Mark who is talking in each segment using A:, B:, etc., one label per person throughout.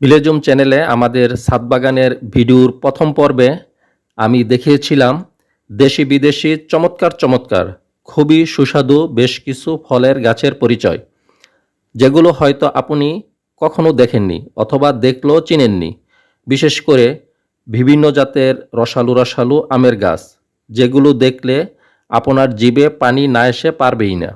A: ভিলেজুম চ্যানেলে আমাদের ছাদ বাগানের ভিডিওর প্রথম পর্বে আমি দেখিয়েছিলাম দেশি বিদেশি চমৎকার চমৎকার, খুবই সুস্বাদু বেশ কিছু ফলের গাছের পরিচয়, যেগুলো হয়তো আপনি কখনো দেখেননি অথবা দেখলেও চিনেননি। বিশেষ করে বিভিন্ন জাতের রসালু রসালু আমের গাছ, যেগুলো দেখলে আপনার জিভে পানি না এসে পারবেই না।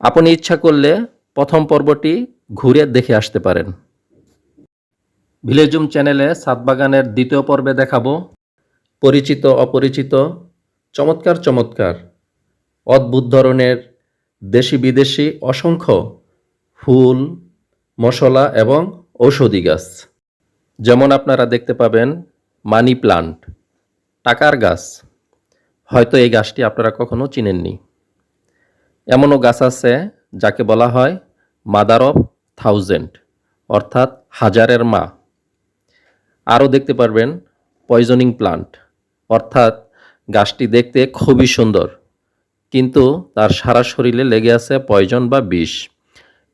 A: আপনি ইচ্ছা করলে প্রথম পর্বটি ঘুরে দেখে আসতে পারেন। ভিলেজুম চ্যানেলে সাতবাগানের দ্বিতীয় পর্বে দেখাবো পরিচিত অপরিচিত, চমৎকার চমৎকার, অদ্ভুত ধরনের দেশি বিদেশি অসংখ্য ফুল, মশলা এবং ঔষধি গাছ। যেমন আপনারা দেখতে পাবেন মানি প্লান্ট, টাকার গাছ। হয়তো এই গাছটি আপনারা কখনো চিনেননি। এমনও গাছ আছে যাকে বলা হয় মাদার অফ থাউজেন্ড, অর্থাৎ হাজারের মা। আরও দেখতে পারবেন পয়জনিং প্লান্ট অর্থাৎ গাছটি দেখতে খুবই সুন্দর, কিন্তু তার সারা শরীরে লেগে আছে পয়জন বা বিষ।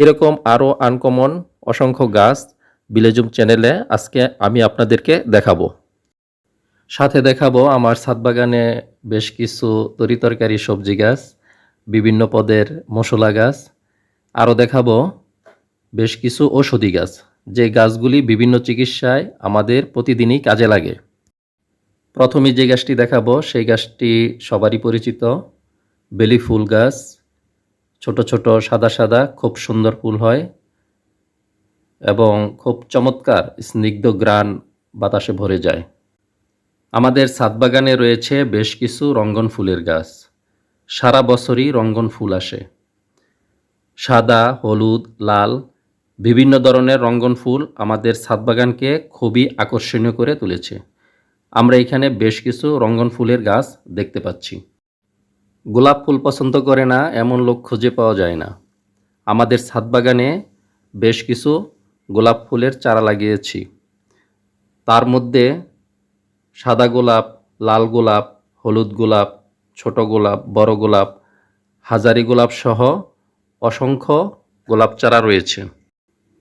A: এরকম আরও আনকমন অসংখ্য গাছ বিলেজুম চ্যানেলে আজকে আমি আপনাদেরকে দেখাবো। সাথে দেখাবো আমার ছাদ বাগানে বেশ কিছু তরিতরকারি সবজি গাছ, বিভিন্ন পদের মশলা গাছ। আরও দেখাবো বেশ কিছু ঔষধি গাছ। যে গাছগুলি বিভিন্ন চিকিৎসায় আমাদের প্রতিদিনই কাজে লাগে। প্রথমে যে গাছটি দেখাবো, সেই গাছটি সবারই পরিচিত। বেলি ফুল গাছ, ছোট ছোট সাদা সাদা, খুব সুন্দর ফুল হয় এবং খুব চমৎকার স্নিগ্ধ গ্রান বাতাসে ভরে যায়। আমাদের ছাদ বাগানে রয়েছে বেশ কিছু রঙ্গন ফুলের গাছ। সারা বছরই রঙ্গন ফুল আসে। সাদা, হলুদ, লাল বিভিন্ন ধরনের রঙ্গন ফুল আমাদের ছাদ বাগানকে খুবই আকর্ষণীয় করে তুলেছে। আমরা এখানে বেশ কিছু রঙ্গন ফুলের গাছ দেখতে পাচ্ছি। গোলাপ ফুল পছন্দ করে না, এমন লোক খুঁজে পাওয়া যায় না। আমাদের ছাদ বাগানে বেশ কিছু গোলাপ ফুলের চারা লাগিয়েছি। তার মধ্যে সাদা গোলাপ, লাল গোলাপ, হলুদ গোলাপ, ছোট গোলাপ, বড় গোলাপ, হাজারি গোলাপ সহ অসংখ্য গোলাপ চারা রয়েছে।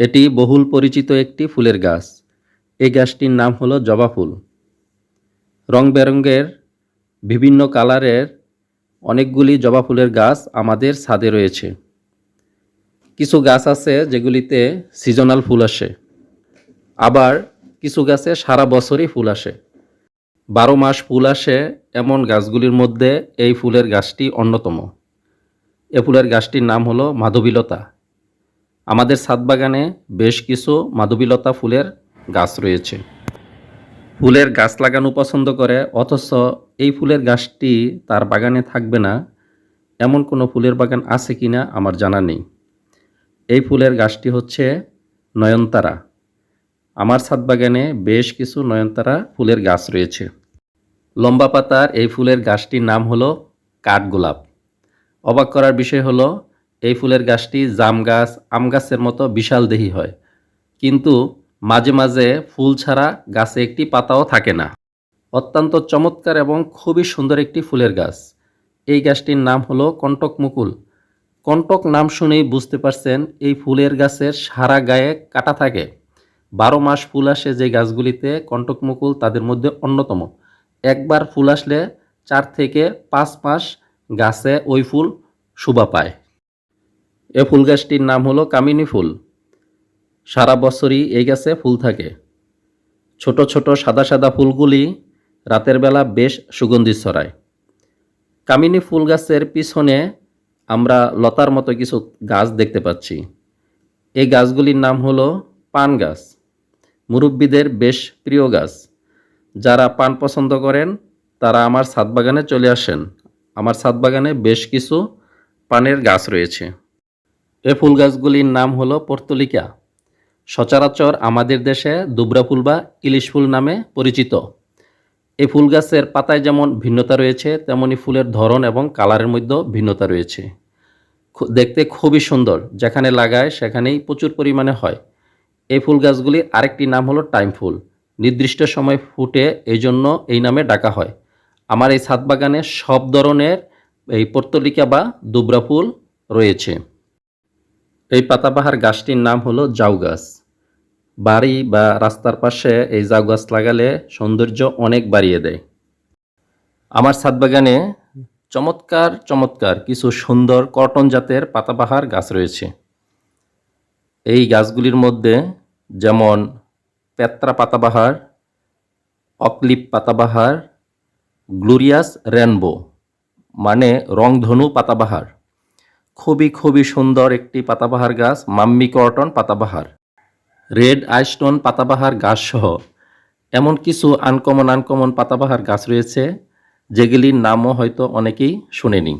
A: এটি বহুল পরিচিত একটি ফুলের গাছ। এই গাছটির নাম হলো জবা ফুল। রং বেরঙের বিভিন্ন কালারের অনেকগুলি জবা ফুলের গাছ আমাদের ছাদে রয়েছে। কিছু গাছ আছে যেগুলিতে সিজনাল ফুল আসে। আবার কিছু গাছে সারা বছরই ফুল আসে। বারো মাস ফুল আসে এমন গাছগুলির মধ্যে এই ফুলের গাছটি অন্যতম। এ ফুলের গাছটির নাম হলো মাধবীলতা। আমাদের ছাদ বাগানে বেশ কিছু মাধবীলতা ফুলের গাছ রয়েছে। ফুলের গাছ লাগানো পছন্দ করে, অথচ এই ফুলের গাছটি তার বাগানে থাকবে না, এমন কোনো ফুলের বাগান আছে কি না আমার জানা নেই। এই ফুলের গাছটি হচ্ছে নয়নতারা। আমার ছাদ বাগানে বেশ কিছু নয়নতারা ফুলের গাছ রয়েছে। লম্বা পাতার এই ফুলের গাছটির নাম হলো কাঠগোলাপ। অবাক করার বিষয় হলো এই ফুলের গাছটি জাম গাছ, আম গাছের মতো বিশাল দেহি হয়। কিন্তু মাঝে মাঝে ফুল ছাড়া গাছে একটি পাতাও থাকে না। অত্যন্ত চমৎকার এবং খুবই সুন্দর একটি ফুলের গাছ। এই গাছটির নাম হলো কণ্টক মুকুল। কণ্টক নাম শুনেই বুঝতে পারছেন এই ফুলের গাছের সারা গায়ে কাটা থাকে। বারো মাস ফুল আসে যে গাছগুলিতে কণ্টক মুকুল তাদের মধ্যে অন্যতম। একবার ফুল আসলে চার থেকে পাঁচ মাস গাছে ওই ফুল শোভা পায়। এ ফুল গাছটির নাম হলো কামিনী ফুল। সারা বছরই এই গাছে ফুল থাকে। ছোট ছোট সাদা সাদা ফুলগুলি রাতের বেলা বেশ সুগন্ধি ছড়ায়। কামিনী ফুল গাছের পিছনে আমরা লতার মতো কিছু গাছ দেখতে পাচ্ছি। এই গাছগুলির নাম হলো পান গাছ। মুরব্বীদের বেশ প্রিয় গাছ। যারা পান পছন্দ করেন, তারা আমার ছাদ বাগানে চলে আসেন। আমার ছাদ বাগানে বেশ কিছু পানের গাছ রয়েছে। এ ফুল গাছগুলির নাম হলো পর্তলিকা। সচরাচর আমাদের দেশে দুবরা ফুল বা ইলিশ ফুল নামে পরিচিত। এই ফুল গাছের পাতায় যেমন ভিন্নতা রয়েছে, তেমনি ফুলের ধরন এবং কালারের মধ্যেও ভিন্নতা রয়েছে। দেখতে খুবই সুন্দর, যেখানে লাগায় সেখানেই প্রচুর পরিমাণে হয়। এই ফুল গাছগুলির আরেকটি নাম হলো টাইম ফুল। নির্দিষ্ট সময় ফুটে এই জন্য এই নামে ডাকা হয়। আমার এই ছাদ বাগানে সব ধরনের এই পর্তলিকা বা দুবরা ফুল রয়েছে। এই পাতাবাহার গাছটির নাম হলো জাউ গাছ। বাড়ি বা রাস্তার পাশে এই জাউ গাছ লাগালে সৌন্দর্য অনেক বাড়িয়ে দেয়। আমার ছাদ বাগানে চমৎকার চমৎকার কিছু সুন্দর কটন জাতের পাতাবাহার গাছ রয়েছে। এই গাছগুলির মধ্যে যেমন পেত্রা পাতাবাহার, অক্লিপ পাতাবাহার, গ্লোরিয়াস রেনবো মানে রংধনু পাতাবাহার। খুবই খুবই সুন্দর একটি পাতাবাহার গাছ, মাম্মি কটন পাতাবাহার। রেড আইস্টোন পাতাবাহার গাছ সহ এমন কিছু আনকমন আনকমন পাতাবাহার গাছ রয়েছে, যেগুলির নামও হয়তো অনেকেই শুনেনি।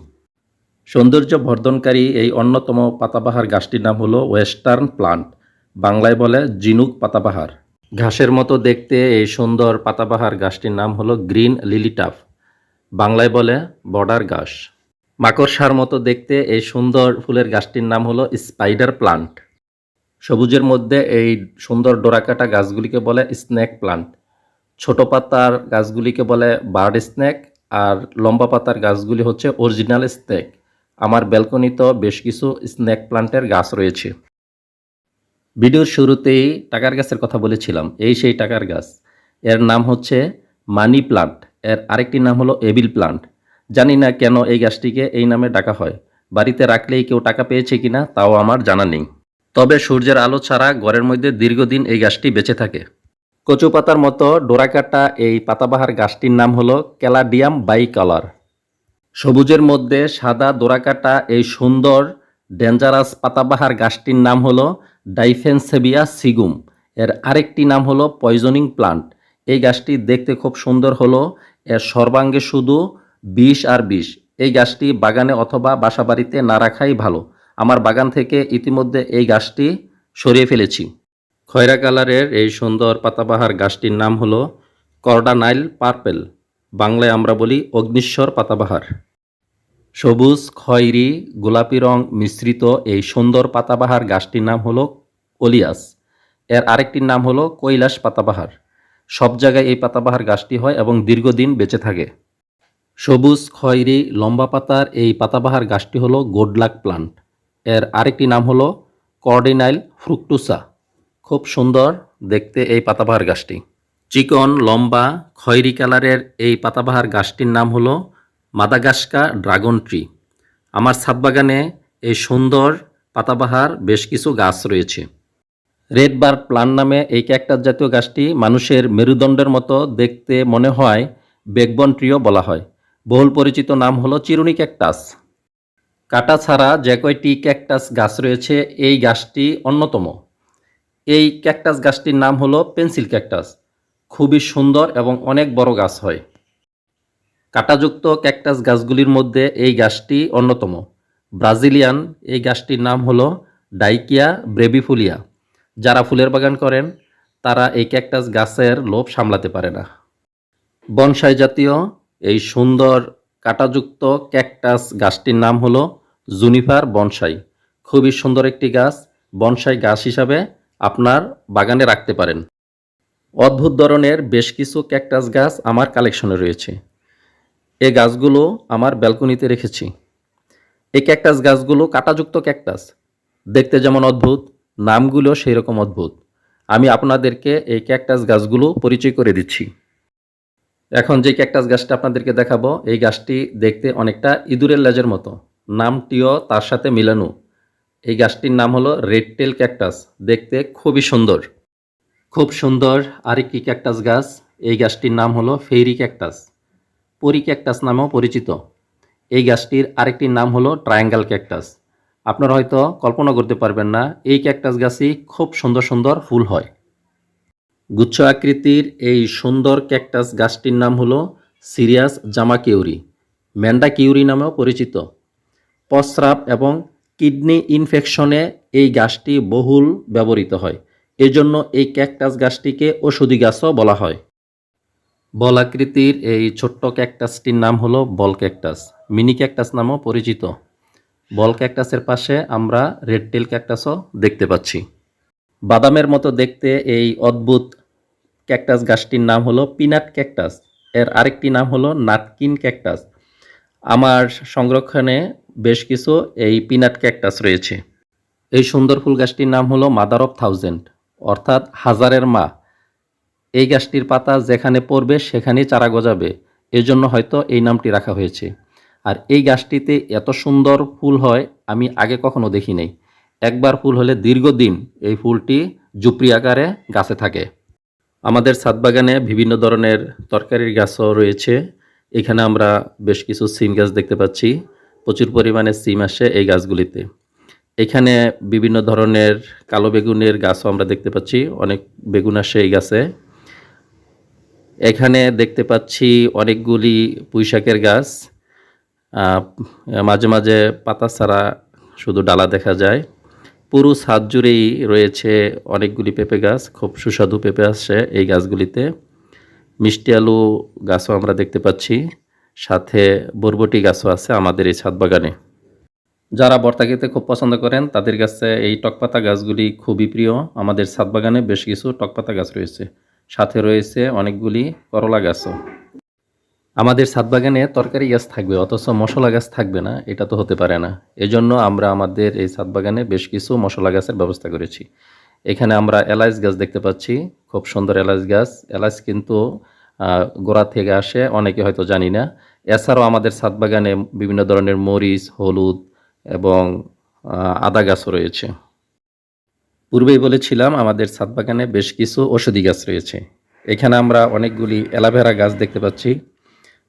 A: সৌন্দর্য বর্ধনকারী এই অন্যতম পাতাবাহার গাছটির নাম হলো ওয়েস্টার্ন প্লান্ট, বাংলায় বলে জিনুক পাতাবাহার। ঘাসের মতো দেখতে এই সুন্দর পাতাবাহার গাছটির নাম হলো গ্রিন লিলিটাফ, বাংলায় বলে বর্ডার ঘাস। মাকড়সার মতো দেখতে এই সুন্দর ফুলের গাছটির নাম হলো স্পাইডার প্লান্ট। সবুজের মধ্যে এই সুন্দর ডোরাকাটা গাছগুলিকে বলে স্নেক প্লান্ট। ছোট পাতার গাছগুলিকে বলে বার্ড স্নেক আর লম্বা পাতার গাছগুলি হচ্ছে অরিজিনাল স্নেক। আমার ব্যালকনিতেও বেশ কিছু স্নেক প্লান্টের গাছ রয়েছে। ভিডিওর শুরুতেই টাকার গাছের কথা বলেছিলাম, এই সেই টাকার গাছ। এর নাম হচ্ছে মানি প্লান্ট। এর আরেকটি নাম হলো এবিল প্লান্ট। জানি না কেন এই গাছটিকে এই নামে ডাকা হয়। বাড়িতে রাখলেই কেউ টাকা পেয়েছে কিনা তাও আমার জানা নেই। তবে সূর্যের আলো ছাড়া ঘরের মধ্যে দীর্ঘদিন এই গাছটি বেঁচে থাকে। কচু পাতার মতো ডোরাকাটা এই পাতাবাহার গাছটির নাম হলো ক্যালাডিয়াম বাই কালার সবুজের মধ্যে সাদা দোরাকাটা এই সুন্দর, ডেঞ্জারাস পাতাবাহার গাছটির নাম হলো ডাইফেনসেবিয়া সিগুম। এর আরেকটি নাম হলো পয়জনিং প্লান্ট। এই গাছটি দেখতে খুব সুন্দর হলো। এর সর্বাঙ্গে শুধু বিষ আর বিষ। এই গাছটি বাগানে অথবা বাসাবাড়িতে না রাখাই ভালো। আমার বাগান থেকে ইতিমধ্যে এই গাছটি সরিয়ে ফেলেছি। খয়রা কালারের এই সুন্দর পাতাবাহার গাছটির নাম হলো করডানাইল পার্পেল। বাংলায় আমরা বলি অগ্নিশ্বর পাতাবাহার। সবুজ, খয়েরি, গোলাপি রং মিশ্রিত এই সুন্দর পাতাবাহার গাছটির নাম হলো ওলিয়াস। এর আরেকটির নাম হলো কৈলাস পাতাবাহার। সব জায়গায় এই পাতাবাহার গাছটি হয় এবং দীর্ঘদিন বেঁচে থাকে। সবুজ, খয়েরি, লম্বা পাতার এই পাতাবাহার গাছটি হলো গোডলাক প্লান্ট। এর আরেকটি নাম হলো কর্ডিনাইল ফ্রুকটুসা। খুব সুন্দর দেখতে এই পাতাবাহার গাছটি। চিকন, লম্বা, খয়েরি কালারের এই পাতাবাহার গাছটির নাম হলো মাদাগাস্কা ড্রাগন ট্রি। আমার ছাদ বাগানে এই সুন্দর পাতাবাহার বেশ কিছু গাছ রয়েছে। রেড বার প্লান্ট নামে এই ক্যাকটাস জাতীয় গাছটি মানুষের মেরুদণ্ডের মতো দেখতে মনে হয় বেগবন ট্রিও বলা হয়। বহুল পরিচিত নাম হলো চিরুনি ক্যাকটাস। কাটা ছাড়া যে কয়টি ক্যাকটাস গাছ রয়েছে, এই গাছটি অন্যতম। এই ক্যাকটাস গাছটির নাম হলো পেন্সিল ক্যাকটাস। খুবই সুন্দর এবং অনেক বড় গাছ হয়। কাঁটাযুক্ত ক্যাকটাস গাছগুলির মধ্যে এই গাছটি অন্যতম। ব্রাজিলিয়ান এই গাছটির নাম হলো ডাইকিয়া ব্রেবিফুলিয়া। যারা ফুলের বাগান করেন, তারা এই ক্যাকটাস গাছের লোভ সামলাতে পারে না। বনসাই জাতীয় এই সুন্দর কাঁটাযুক্ত ক্যাকটাস গাছটির নাম হলো জুনিফার বনসাই। খুবই সুন্দর একটি গাছ, বনসাই গাছ হিসাবে আপনার বাগানে রাখতে পারেন। অদ্ভুত ধরনের বেশ কিছু ক্যাকটাস গাছ আমার কালেকশনে রয়েছে। এ গাছগুলো আমার ব্যালকনিতে রেখেছি। এই ক্যাকটাস গাছগুলো কাঁটাযুক্ত ক্যাকটাস। দেখতে যেমন অদ্ভুত, নামগুলো সেই রকম অদ্ভুত। আমি আপনাদেরকে এই ক্যাকটাস গাছগুলো পরিচয় করে দিচ্ছি। এখন যে ক্যাকটাস গাছটা আপনাদেরকে দেখাবো, এই গাছটি দেখতে অনেকটা ইঁদুরের লেজের মতো। নামটিও তার সাথে মিলানো। এই গাছটির নাম হলো রেড টেল ক্যাকটাস দেখতে খুবই সুন্দর। খুব সুন্দর আরেকটি ক্যাকটাস গাছ। এই গাছটির নাম হলো ফেরি ক্যাকটাস পরি ক্যাকটাস নামেও পরিচিত। এই গাছটির আরেকটির নাম হলো ট্রায়াঙ্গেল ক্যাকটাস আপনারা হয়তো কল্পনা করতে পারবেন না, এই ক্যাকটাস গাছই খুব সুন্দর সুন্দর ফুল হয়। গুচ্ছ আকৃতির এই সুন্দর ক্যাকটাস গাছটির নাম হলো সিরিয়াস জামা কিউরি, ম্যান্ডা কিউরি নামেও পরিচিত। প্রস্রাব এবং কিডনি ইনফেকশনে এই গাছটি বহুল ব্যবহৃত হয়। এজন্য এই ক্যাকটাস গাছটিকে ওষুধি গাছও বলা হয়। বল আকৃতির এই ছোট্ট ক্যাকটাসটির নাম হলো বল ক্যাকটাস, মিনি ক্যাকটাস নামেও পরিচিত। বল ক্যাকটাসের পাশে আমরা রেড টেল ক্যাকটাসও দেখতে পাচ্ছি। বাদামের মতো দেখতে এই অদ্ভুত ক্যাকটাস গাছটির নাম হলো পিনাট ক্যাকটাস। এর আরেকটি নাম হলো নাটকিন ক্যাকটাস। আমার সংরক্ষণে বেশ কিছু এই পিনাট ক্যাকটাস রয়েছে। এই সুন্দর ফুল গাছটির নাম হলো মাদার অফ থাউজেন্ড, অর্থাৎ হাজারের মা। এই গাছটির পাতা যেখানে পড়বে সেখানেই চারা গজাবে। এজন্য হয়তো এই নামটি রাখা হয়েছে। আর এই গাছটিতে এত সুন্দর ফুল হয়, আমি আগে কখনো দেখি নাই একবার ফুল হলে দীর্ঘদিন এই ফুলটি জুপরি আকারে গাছে থাকে। আমাদের ছাদ বাগানে বিভিন্ন ধরনের তরকারির গাছও রয়েছে। এখানে আমরা বেশ কিছু সিম গাছ দেখতে পাচ্ছি। প্রচুর পরিমাণে সিম আসে এই গাছগুলিতে। এখানে বিভিন্ন ধরনের কালো বেগুনের গাছও আমরা দেখতে পাচ্ছি। অনেক বেগুন আসে এই গাছে। এখানে দেখতে পাচ্ছি অনেকগুলি পুঁইশাকের গাছ। মাঝে মাঝে পাতা ছাড়া শুধু ডালা দেখা যায়। পুরো ছাদ জুড়েই রয়েছে অনেকগুলি পেঁপে গাছ, খুব সুস্বাদু পেঁপে আসছে এই গাছগুলিতে। মিষ্টি আলু গাছও আমরা দেখতে পাচ্ছি, সাথে বরবটি গাছও আছে আমাদের এই ছাদ বাগানে। যারা বর্তা খেতে খুব পছন্দ করেন, তাদের কাছে এই টকপাতা গাছগুলি খুবই প্রিয়। আমাদের ছাদ বাগানে বেশ কিছু টকপাতা গাছ রয়েছে, সাথে রয়েছে অনেকগুলি করলা গাছও। আমাদের বাগানে তরকারি গাছ থাকবে, অথচ মশলা গাছ থাকবে না, এটা তো হতে পারে না। এজন্য আমরা আমাদের এই বাগানে বেশ কিছু মশলা গাছের ব্যবস্থা করেছি। এখানে আমরা এলাচ গাছ দেখতে পাচ্ছি, খুব সুন্দর এলাচ গাছ। এলাচ কিন্তু গোড়া থেকে আসে, অনেকে হয়তো জানি না। এছাড়াও আমাদের বাগানে বিভিন্ন ধরনের মরিচ, হলুদ এবং আদা গাছও রয়েছে। পূর্বেই বলেছিলাম, আমাদের বাগানে বেশ কিছু ঔষধি গাছ রয়েছে। এখানে আমরা অনেকগুলি অ্যালোভেরা গাছ দেখতে পাচ্ছি।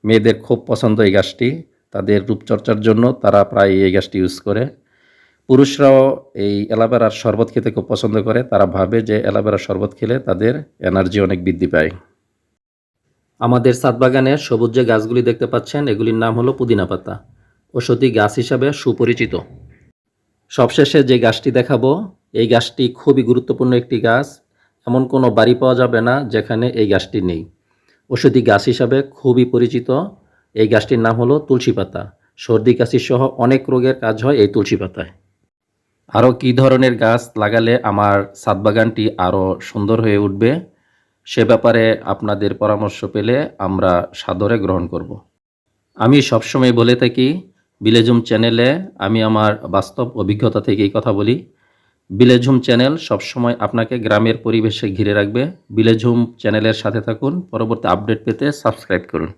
A: মেয়েদের খুব পছন্দ এই গাছটি। তাদের রূপচর্চার জন্য তারা প্রায় এই গাছটি ইউজ করে। পুরুষরাও এই অ্যালোভেরার শরবত খেতে খুব পছন্দ করে। তারা ভাবে যে অ্যালোভেরার শরবত খেলে তাদের এনার্জি অনেক বৃদ্ধি পায়। আমাদের ছাদ বাগানের সবুজ যে গাছগুলি দেখতে পাচ্ছেন, এগুলির নাম হলো পুদিনা পাতা। ঔষধি গাছ হিসাবে সুপরিচিত। সবশেষে যে গাছটি দেখাবো, এই গাছটি খুবই গুরুত্বপূর্ণ একটি গাছ। এমন কোনো বাড়ি পাওয়া যাবে না যেখানে এই গাছটি নেই। ঔষধি গাছ হিসাবে খুবই পরিচিত। এই গাছটির নাম হলো তুলসী পাতা। সর্দি, কাশি সহ অনেক রোগের কাজ হয় এই তুলসী পাতায়। আরও কী ধরনের গাছ লাগালে আমার ছাদ বাগানটি আরও সুন্দর হয়ে উঠবে? সে ব্যাপারে আপনাদের পরামর্শ পেলে আমরা সাদরে গ্রহণ করব। আমি সবসময় বলে থাকি, বিলেজুম চ্যানেলে আমি আমার বাস্তব অভিজ্ঞতা থেকেই কথা বলি। বিলেঝুম চ্যানেল সবসময় আপনাকে গ্রামের পরিবেশে ঘিরে রাখবে। বিলেঝুম চ্যানেলের সাথে থাকুন। পরবর্তী আপডেট পেতে সাবস্ক্রাইব করুন।